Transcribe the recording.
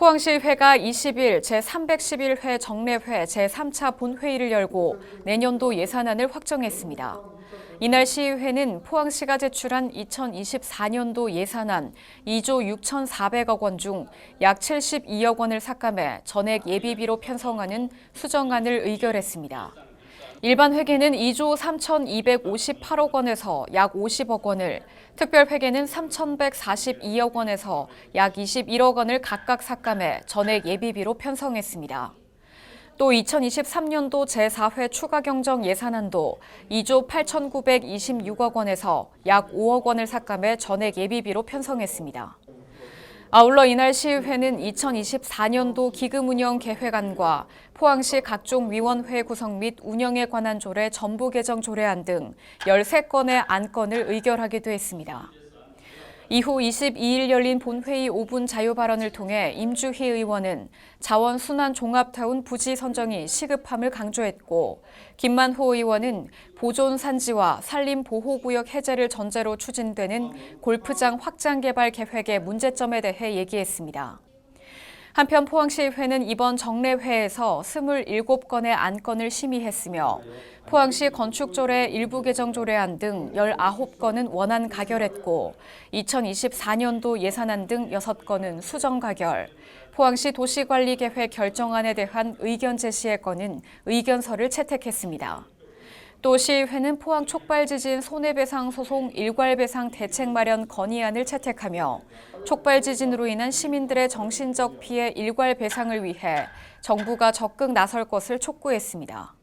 포항시회가 20일 제311회 정례회 제3차 본회의를 열고 내년도 예산안을 확정했습니다. 이날 시의회는 포항시가 제출한 2024년도 예산안 2조 6,400억 원 중 약 72억 원을 삭감해 전액 예비비로 편성하는 수정안을 의결했습니다. 일반 회계는 2조 3,258억 원에서 약 50억 원을, 특별 회계는 3,142억 원에서 약 21억 원을 각각 삭감해 전액 예비비로 편성했습니다. 또 2023년도 제4회 추가 경정 예산안도 2조 8,926억 원에서 약 5억 원을 삭감해 전액 예비비로 편성했습니다. 아울러 이날 시의회는 2024년도 기금운영 계획안과 포항시 각종 위원회 구성 및 운영에 관한 조례 전부 개정 조례안 등 13건의 안건을 의결하기도 했습니다. 이후 22일 열린 본회의 5분 자유 발언을 통해 임주희 의원은 자원 순환 종합타운 부지 선정이 시급함을 강조했고 김만호 의원은 보존 산지와 산림 보호구역 해제를 전제로 추진되는 골프장 확장 개발 계획의 문제점에 대해 얘기했습니다. 한편 포항시의회는 이번 정례회에서 27건의 안건을 심의했으며 포항시 건축조례 일부 개정 조례안 등 19건은 원안 가결했고 2024년도 예산안 등 6건은 수정 가결, 포항시 도시관리계획 결정안에 대한 의견 제시의 건은 의견서를 채택했습니다. 또 시의회는 포항 촉발 지진 손해배상 소송 일괄배상 대책 마련 건의안을 채택하며 촉발 지진으로 인한 시민들의 정신적 피해 일괄 배상을 위해 정부가 적극 나설 것을 촉구했습니다.